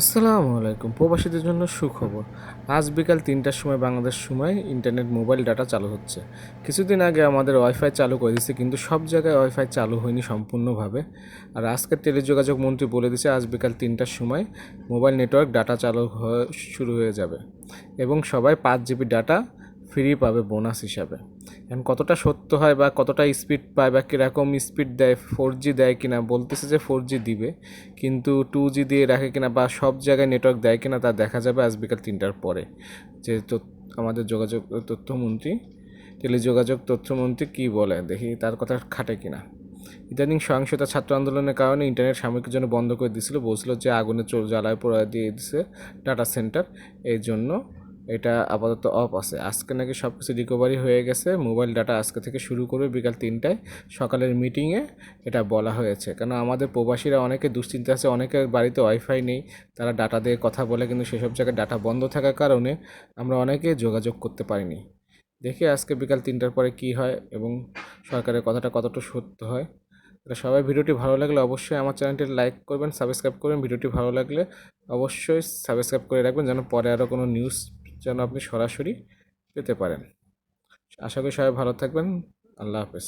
আসসালামু আলাইকুম। প্রবাসীদের জন্য সুখবর। আজ বিকাল তিনটার সময় বাংলাদেশ সময় ইন্টারনেট, মোবাইল ডাটা চালু হচ্ছে। কিছুদিন আগে আমাদের ওয়াইফাই চালু করে দিচ্ছে কিন্তু সব জায়গায় ওয়াইফাই চালু হয়নি সম্পূর্ণভাবে। আর আজকের টেলিযোগাযোগ মন্ত্রী বলে দিয়েছে, আজ বিকাল তিনটার সময় মোবাইল নেটওয়ার্ক ডাটা চালু শুরু হয়ে যাবে। এবং সবাই পাঁচ জিবি ডাটা ফ্রি পাবে বোনাস হিসাবে। এখন কতটা সত্য হয় বা কতটা স্পিড পায় বা কীরকম স্পিড দেয় ফোর জি দেয় কিনা, বলতেছে যে ফোর জি দিবে, কিন্তু টু জি দিয়ে রাখে কিনা বা সব জায়গায় নেটওয়ার্ক দেয় কিনা তা দেখা যাবে আজ বিকাল তিনটার পরে। যে আমাদের যোগাযোগ তথ্যমন্ত্রী, টেলিযোগাযোগ তথ্যমন্ত্রী কী বলে, দেখি তার কথা খাটে কিনা। ইদানিং সহিংসতা ছাত্র আন্দোলনের কারণে ইন্টারনেট সাময়িকের জন্য বন্ধ করে দিয়েছিল, বলছিল যে আগুনে জ্বালায় পোড়া দিয়ে দিছে ডাটা সেন্টার এই জন্য এটা আপাতত অফ আছে। আজকে নাকি সব কিছু রিকভারি হয়ে গেছে। মোবাইল ডাটা আজকে থেকে শুরু করবে বিকাল তিনটায়। সকালের মিটিংয়ে এটা বলা হয়েছে। কেন আমাদের প্রবাসীরা অনেকে দুশ্চিন্তা আছে, অনেকের বাড়িতে ওয়াইফাই নেই, তারা ডাটা দিয়ে কথা বলে, কিন্তু সেসব জায়গায় ডাটা বন্ধ থাকার কারণে আমরা অনেকে যোগাযোগ করতে পারিনি। দেখি আজকে বিকাল তিনটার পরে কি হয় এবং সরকারের কথাটা কতটা সত্য হয়। এটা সবাই ভিডিওটি ভালো লাগলে অবশ্যই আমার চ্যানেলটি লাইক করবেন সাবস্ক্রাইব করবেন। ভিডিওটি ভালো লাগলে অবশ্যই সাবস্ক্রাইব করে রাখবেন, যেন পরে আরও কোনো নিউজ যেন আপনি সরাসরি পেতে পারেন। আশা করি সবাই ভালো থাকবেন। আল্লাহ হাফেজ।